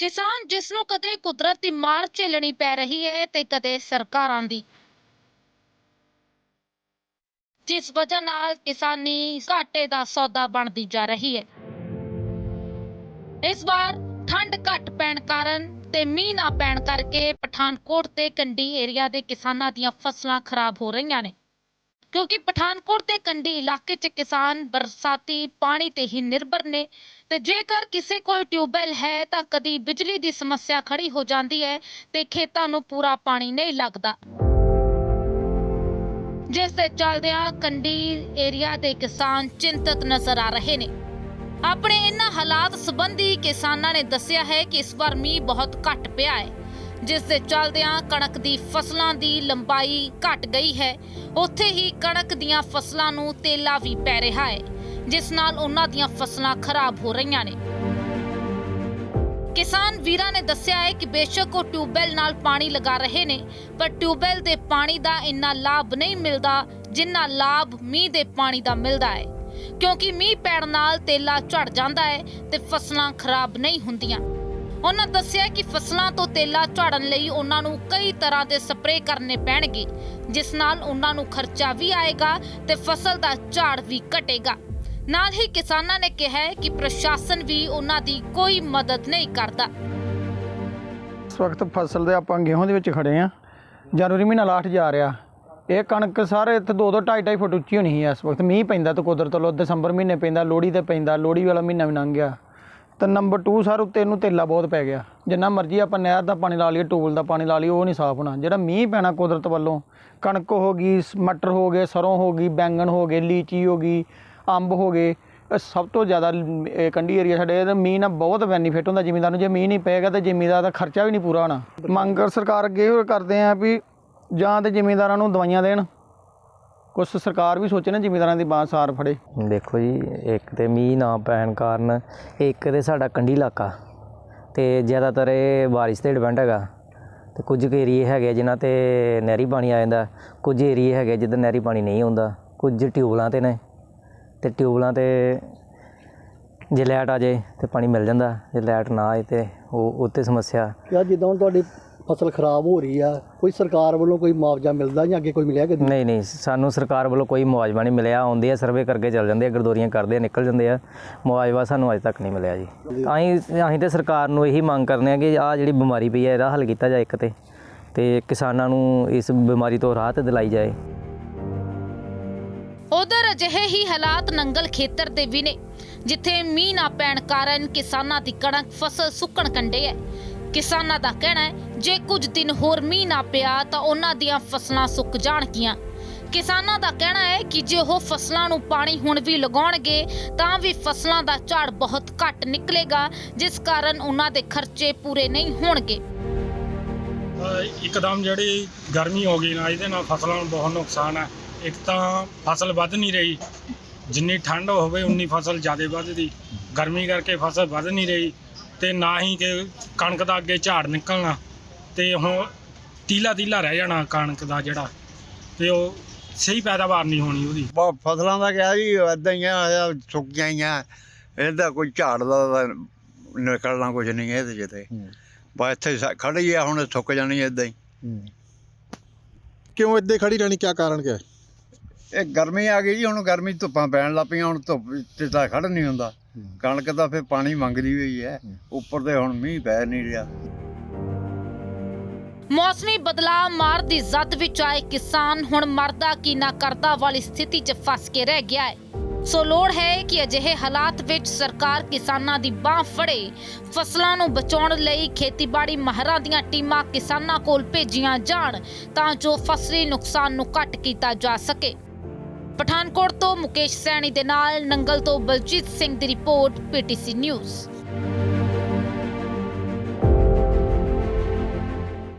ਕਿਸਾਨ ਜਿਸ ਨੂੰ ਕਦੇ ਕੁਦਰਤ ਦੀ ਮਾਰ ਝੇਲਣੀ ਪੈ ਰਹੀ ਹੈ ਤੇ ਕਦੇ ਸਰਕਾਰਾਂ ਦੀ। ਜਿਸ ਵਜ੍ਹਾ ਨਾਲ ਕਿਸਾਨੀ ਘਾਟੇ ਦਾ ਸੌਦਾ ਬਣਦੀ ਜਾ ਰਹੀ ਹੈ। ਇਸ ਵਾਰ ਠੰਡ ਘੱਟ ਪੈਣ ਕਾਰਨ ਤੇ ਮੀਂਹ ਨਾ ਪੈਣ ਕਰਕੇ ਪਠਾਨਕੋਟ ਤੇ ਕੰਡੀ ਏਰੀਆ ਦੇ ਕਿਸਾਨਾਂ ਦੀਆਂ ਫਸਲਾਂ ਖਰਾਬ ਹੋ ਰਹੀਆਂ ਨੇ। ਕਿਉਂਕਿ ਪਠਾਨਕੋਟ ਦੇ ਕੰਢੀ ਇਲਾਕੇ 'ਚ ਕਿਸਾਨ ਬਰਸਾਤੀ ਪਾਣੀ ਤੇ ਹੀ ਨਿਰਭਰ ਨੇ ਤੇ ਜੇਕਰ ਕਿਸੇ ਕੋਲ ਟਿਊਬਵੈਲ ਹੈ ਤਾਂ ਕਦੀ ਬਿਜਲੀ ਦੀ ਸਮੱਸਿਆ ਖੜੀ ਹੋ ਜਾਂਦੀ ਹੈ ਤੇ ਖੇਤਾਂ ਨੂੰ ਪੂਰਾ ਪਾਣੀ ਨਹੀਂ ਲੱਗਦਾ। ਜਿਸ ਦੇ ਚੱਲਦਿਆਂ ਕੰਢੀ ਏਰੀਆ ਦੇ ਕਿਸਾਨ ਚਿੰਤਤ ਨਜ਼ਰ ਆ ਰਹੇ ਨੇ। ਆਪਣੇ ਇਹਨਾਂ ਹਾਲਾਤ ਸੰਬੰਧੀ ਕਿਸਾਨਾਂ ਨੇ ਦੱਸਿਆ ਹੈ ਕਿ ਇਸ ਵਾਰ ਮੀਂਹ ਬਹੁਤ ਘੱਟ ਪਿਆ ਹੈ। ਜਿਸ ਦੇ ਚੱਲਦਿਆਂ ਕਣਕ ਦੀ ਫਸਲਾਂ ਦੀ ਲੰਬਾਈ ਘਟ ਗਈ ਹੈ। ਉੱਥੇ ਹੀ ਕਣਕ ਦੀਆਂ ਫਸਲਾਂ ਨੂੰ ਤੇਲਾ ਵੀ ਪੈ ਰਿਹਾ ਹੈ, ਜਿਸ ਨਾਲ ਉਹਨਾਂ ਦੀਆਂ ਫਸਲਾਂ ਖਰਾਬ ਹੋ ਰਹੀਆਂ ਨੇ। ਕਿਸਾਨ ਵੀਰਾਂ ਨੇ ਦੱਸਿਆ ਹੈ ਕਿ ਬੇਸ਼ੱਕ ਉਹ ਟਿਊਬਵੈਲ ਨਾਲ ਪਾਣੀ ਲਗਾ ਰਹੇ ਨੇ, ਪਰ ਟਿਊਬਵੈਲ ਦੇ ਪਾਣੀ ਦਾ ਇੰਨਾ ਲਾਭ ਨਹੀਂ ਮਿਲਦਾ ਜਿੰਨਾ ਲਾਭ ਮੀਂਹ ਦੇ ਪਾਣੀ ਦਾ ਮਿਲਦਾ ਹੈ। ਕਿਉਂਕਿ ਮੀਂਹ ਪੈਣ ਨਾਲ ਤੇਲਾ ਝੜ ਜਾਂਦਾ ਹੈ ਤੇ ਫਸਲਾਂ ਖਰਾਬ ਨਹੀਂ ਹੁੰਦੀਆਂ। ਉਹਨਾਂ ਦੱਸਿਆ ਕਿ ਫਸਲਾਂ ਤੋਂ ਤੇਲਾ ਝਾੜਨ ਲਈ ਉਹਨਾਂ ਨੂੰ ਕਈ ਤਰ੍ਹਾਂ ਦੇ ਸਪਰੇਅ ਕਰਨੇ ਪੈਣਗੇ, ਜਿਸ ਨਾਲ ਉਹਨਾਂ ਨੂੰ ਖਰਚਾ ਵੀ ਆਏਗਾ ਤੇ ਫਸਲ ਦਾ ਝਾੜ ਵੀ ਘਟੇਗਾ। ਨਾਲ ਹੀ ਕਿਸਾਨਾਂ ਨੇ ਕਿਹਾ ਕਿ ਪ੍ਰਸ਼ਾਸਨ ਵੀ ਉਹਨਾਂ ਦੀ ਕੋਈ ਮਦਦ ਨਹੀਂ ਕਰਦਾ। ਇਸ ਵਕਤ ਫਸਲ ਦੇ ਆਪਾਂ ਗੇਹੂੰ ਦੇ ਵਿੱਚ ਖੜੇ ਆ। ਜਨਵਰੀ ਮਹੀਨਾ ਲਾਸਟ ਜਾ ਰਿਹਾ। ਇਹ ਕਣਕ ਸਾਰੇ ਇੱਥੇ 2 2 2.5 ਫੁੱਟ ਉੱਚੀ ਹੋਣੀ ਹੈ ਇਸ ਵਕਤ। ਮੀਂਹ ਪੈਂਦਾ ਤੇ ਕੁਦਰਤ ਵੱਲੋਂ ਦਸੰਬਰ ਮਹੀਨੇ ਪੈਂਦਾ, ਲੋਹੜੀ ਤੇ ਪੈਂਦਾ, ਲੋਹੜੀ ਵਾਲਾ ਮਹੀਨਾ ਵੀ ਲੰਘ ਗਿਆ। ਤੇ ਨੰਬਰ 2 ਸਰ ਉੱਤੇ ਇਹਨੂੰ ਤੇਲਾ ਬਹੁਤ ਪੈ ਗਿਆ। ਜਿੰਨਾ ਮਰਜ਼ੀ ਆਪਾਂ ਨਹਿਰ ਦਾ ਪਾਣੀ ਲਾ ਲਈਏ, ਟੂਲ ਦਾ ਪਾਣੀ ਲਾ ਲਈਏ, ਉਹ ਨਹੀਂ ਸਾਫ਼ ਹੋਣਾ। ਜਿਹੜਾ ਮੀਂਹ ਪੈਣਾ ਕੁਦਰਤ ਵੱਲੋਂ, ਕਣਕ ਹੋ ਗਈ, ਸ- ਮਟਰ ਹੋ ਗਏ, ਸਰੋਂ ਹੋ ਗਈ, ਬੈਂਗਣ ਹੋ ਗਏ, ਲੀਚੀ ਹੋ ਗਈ, ਅੰਬ ਹੋ ਗਏ, ਇਹ ਸਭ ਤੋਂ ਜ਼ਿਆਦਾ ਕੰਢੀ ਏਰੀਆ ਸਾਡੇ, ਇਹਦਾ ਮੀਂਹ ਨਾਲ ਬਹੁਤ ਬੈਨੀਫਿਟ ਹੁੰਦਾ ਜ਼ਿਮੀਂਦਾਰ ਨੂੰ। ਜੇ ਮੀਂਹ ਨਹੀਂ ਪਏਗਾ ਤਾਂ ਜ਼ਿਮੀਂਦਾਰ ਦਾ ਖਰਚਾ ਵੀ ਨਹੀਂ ਪੂਰਾ ਹੋਣਾ। ਮੰਗ ਸਰਕਾਰ ਅੱਗੇ ਹੋਰ ਕਰਦੇ ਆ ਵੀ ਜਾਂ ਤੇ ਜ਼ਿਮੀਂਦਾਰਾਂ ਨੂੰ ਦਵਾਈਆਂ ਦੇਣ। ਕੁਛ ਸਰਕਾਰ ਵੀ ਸੋਚੇ ਨਾ ਜ਼ਿਮੀਂਦਾਰਾਂ ਦੀ ਬਾਂਹ ਸਾਰ ਫੜੇ। ਦੇਖੋ ਜੀ ਇੱਕ ਤੇ ਮੀਂਹ ਨਾ ਪੈਣ ਕਾਰਨ ਇੱਕ ਤੇ ਸਾਡਾ ਕੰਢੀ ਇਲਾਕਾ ਤੇ ਜ਼ਿਆਦਾਤਰ ਇਹ ਬਾਰਿਸ਼ ਤੇ ਡਿਪੈਂਡ ਹੈਗਾ। ਤੇ ਕੁਝ ਕੁ ਏਰੀਏ ਹੈਗੇ ਜਿਨ੍ਹਾਂ ਤੇ ਨਹਿਰੀ ਪਾਣੀ ਆ ਜਾਂਦਾ ਕੁਝ ਏਰੀਏ ਹੈਗੇ ਜਿੱਧਰ ਨਹਿਰੀ ਪਾਣੀ ਨਹੀਂ ਆਉਂਦਾ ਕੁਝ ਟਿਊਬਲਾਂ ਤੇ ਨੇ। ਤੇ ਟਿਊਬਲਾਂ ਤੇ ਜੇ ਲਾਈਟ ਆ ਜਾਏ ਤੇ ਪਾਣੀ ਮਿਲ ਜਾਂਦਾ ਜੇ ਲਾਈਟ ਨਾ ਆਏ ਤੇ ਉਹ ਉੱਤੇ ਸਮੱਸਿਆ। ਯਾਰ ਜਿੱਦਾਂ ਹੁਣ ਤੁਹਾਡੀ ਫਸਲ ਖਰਾਬ ਹੋ ਰਹੀ ਆ ਕੋਈ ਸਰਕਾਰ ਵੱਲੋਂ ਕੋਈ ਮੁਆਵਜ਼ਾ ਮਿਲਦਾ ਜਾਂ ਅੱਗੇ ਕੋਈ ਮਿਲਿਆ ਕਦੀ? ਨਹੀਂ ਨਹੀਂ ਸਾਨੂੰ ਸਰਕਾਰ ਵੱਲੋਂ ਕੋਈ ਮੁਆਵਜ਼ਾ ਨਹੀਂ ਮਿਲਿਆ। ਆਉਂਦੇ ਆ ਸਰਵੇ ਕਰਕੇ ਚੱਲ ਜਾਂਦੇ ਆ ਗਰਦੋਰੀਆਂ ਕਰਦੇ ਆ ਨਿਕਲ ਜਾਂਦੇ ਆ। ਮੁਆਵਜ਼ਾ ਸਾਨੂੰ ਅਜੇ ਤੱਕ ਨਹੀਂ ਮਿਲਿਆ ਜੀ। ਅਸੀਂ ਅਸੀਂ ਤੇ ਸਰਕਾਰ ਨੂੰ ਇਹੀ ਮੰਗ ਕਰਨੇ ਆ ਕਿ ਆ ਜਿਹੜੀ ਬਿਮਾਰੀ ਪਈ ਹੈ ਇਹਦਾ ਹੱਲ ਕੀਤਾ ਜਾਏ ਇੱਕ ਤੇ ਤੇ ਕਿਸਾਨਾਂ ਨੂੰ ਇਸ ਬਿਮਾਰੀ ਤੋਂ ਰਾਹਤ ਦਿਲਾਈ ਜਾਏ। ਉਧਰ ਅਜਿਹੇ ਹੀ ਹਾਲਾਤ ਨੰਗਲ ਖੇਤਰ ਦੇ ਵੀ ਨੇ ਜਿੱਥੇ ਮੀਂਹ ਨਾ ਪੈਣ ਕਾਰਨ ਕਿਸਾਨਾਂ ਦੀ ਕਣਕ ਫਸਲ ਸੁੱਕਣ ਕੰਡੇ ਹੈ ਕਿਸਾਨਾਂ ਦਾ ਕਹਿਣਾ ਹੈ ਜੇ ਕੁਝ ਦਿਨ ਹੋਰ ਮੀਂਹ ਨਾ ਪਿਆ ਤਾਂ ਉਹਨਾਂ ਦੀਆਂ ਫਸਲਾਂ ਸੁੱਕ ਜਾਣਗੀਆਂ। ਕਿਸਾਨਾਂ ਦਾ ਕਹਿਣਾ ਹੈ ਕਿ ਜੇ ਉਹ ਫਸਲਾਂ ਨੂੰ ਪਾਣੀ ਹੁਣ ਵੀ ਲਗਾਉਣਗੇ, ਤਾਂ ਵੀ ਫਸਲਾਂ ਦਾ ਝਾੜ ਬਹੁਤ ਘੱਟ ਨਿਕਲੇਗਾ, ਜਿਸ ਕਾਰਨ ਉਹਨਾਂ ਦੇ ਖਰਚੇ ਪੂਰੇ ਨਹੀਂ ਹੋਣਗੇ। ਅਹ ਇੱਕਦਮ ਜਿਹੜੀ ਗਰਮੀ ਹੋ ਗਈ ਨਾ, ਇਹਦੇ ਨਾਲ ਫਸਲਾਂ ਨੂੰ ਬਹੁਤ ਨੁਕਸਾਨ ਹੈ। ਇੱਕ ਤਾਂ ਫਸਲ ਵੱਧ ਨਹੀਂ ਰਹੀ। ਜਿੰਨੀ ਠੰਡ ਹੋਵੇ, ਉਨੀ ਫਸਲ ਜ਼ਿਆਦਾ ਵੱਧਦੀ। ਗਰਮੀ ਕਰਕੇ ਫਸਲ ਵੱਧ ਨਹੀਂ ਰਹੀ। ਤੇ ਨਾ ਹੀ ਕਿ ਕਣਕ ਦਾ ਅੱਗੇ ਝਾੜ ਨਿਕਲਣਾ। ਤੇ ਹੁਣ ਤੀਲਾ ਤੀਲਾ ਰਹਿ ਜਾਣਾ ਕਣਕ ਦਾ ਜਿਹੜਾ ਤੇ ਉਹ ਸਹੀ ਪੈਦਾਵਾਰ ਨਹੀਂ ਹੋਣੀ ਉਹਦੀ। ਬ- ਫਸਲਾਂ ਦਾ ਕਿਹਾ ਜੀ ਇਦਾਂ ਹੀ ਆ ਇਹ ਸੁੱਕੀਆਂ ਹੀ ਆ ਇਹਦਾ ਕੋਈ ਝਾੜ ਦਾ ਨਿਕਲਣਾ ਕੁਝ ਨਹੀਂ ਇਹਦੇ ਜਿੱਤੇ ਬਸ ਇੱਥੇ ਖੜੀ ਆ ਹੁਣ ਸੁੱਕ ਜਾਣੀ ਇਦਾਂ ਹੀ। ਕਿਉਂ ਇੱਦੇ ਖੜੀ ਰਹਿਣੀ ਕੀ ਕਾਰਨ ਕਿਆ ਹੈ? ਇਹ ਗਰਮੀ ਆ ਗਈ ਜੀ ਹੁਣ ਗਰਮੀ ਧੁੱਪਾਂ ਪੈਣ ਲੱਗ ਪਈਆਂ ਹੁਣ ਧੁੱਪ ਤੇ ਤਾਂ ਖੜ ਨਹੀਂ ਹੁੰਦਾ। ਕਣਕ ਤਾਂ ਫਿਰ ਪਾਣੀ ਮੰਗਦੀ ਹੋਈ ਹੈ। ਉੱਪਰ ਤੇ ਹੁਣ ਮੀਂਹ ਪੈ ਨਹੀਂ ਰਿਹਾ। ਮੌਸਮੀ ਬਦਲਾਅ ਮਾਰ ਦੀ ਜ਼ਦ ਵਿੱਚ ਆਏ ਕਿਸਾਨ ਹੁਣ ਮਰਦਾ ਕੀ ਨਾ ਕਰਦਾ ਵਾਲੀ ਸਥਿਤੀ 'ਚ ਫਸ ਕੇ ਰਹਿ ਗਿਆ ਹੈ। ਸੋ ਲੋੜ ਹੈ ਕਿ ਅਜਿਹੇ ਹਾਲਾਤ ਵਿੱਚ ਸਰਕਾਰ ਕਿਸਾਨਾਂ ਦੀ ਬਾਹ ਫੜੇ। ਫਸਲਾਂ ਨੂੰ ਬਚਾਉਣ ਲਈ ਖੇਤੀਬਾੜੀ ਮਾਹਰਾਂ ਦੀਆਂ ਟੀਮਾਂ ਕਿਸਾਨਾਂ ਕੋਲ ਭੇਜੀਆਂ ਜਾਣ ਤਾਂ ਜੋ ਫਸਲੀ ਨੁਕਸਾਨ ਨੂੰ ਘੱਟ ਕੀਤਾ ਜਾ ਸਕੇ। ਪਠਾਨਕੋਟ ਤੋਂ ਮੁਕੇਸ਼ ਸੈਣੀ ਦੇ ਨਾਲ ਨੰਗਲ ਤੋਂ ਬਲਜੀਤ ਸਿੰਘ ਦੀ ਰਿਪੋਰਟ, ਪੀਟੀਸੀ ਨਿਊਜ਼।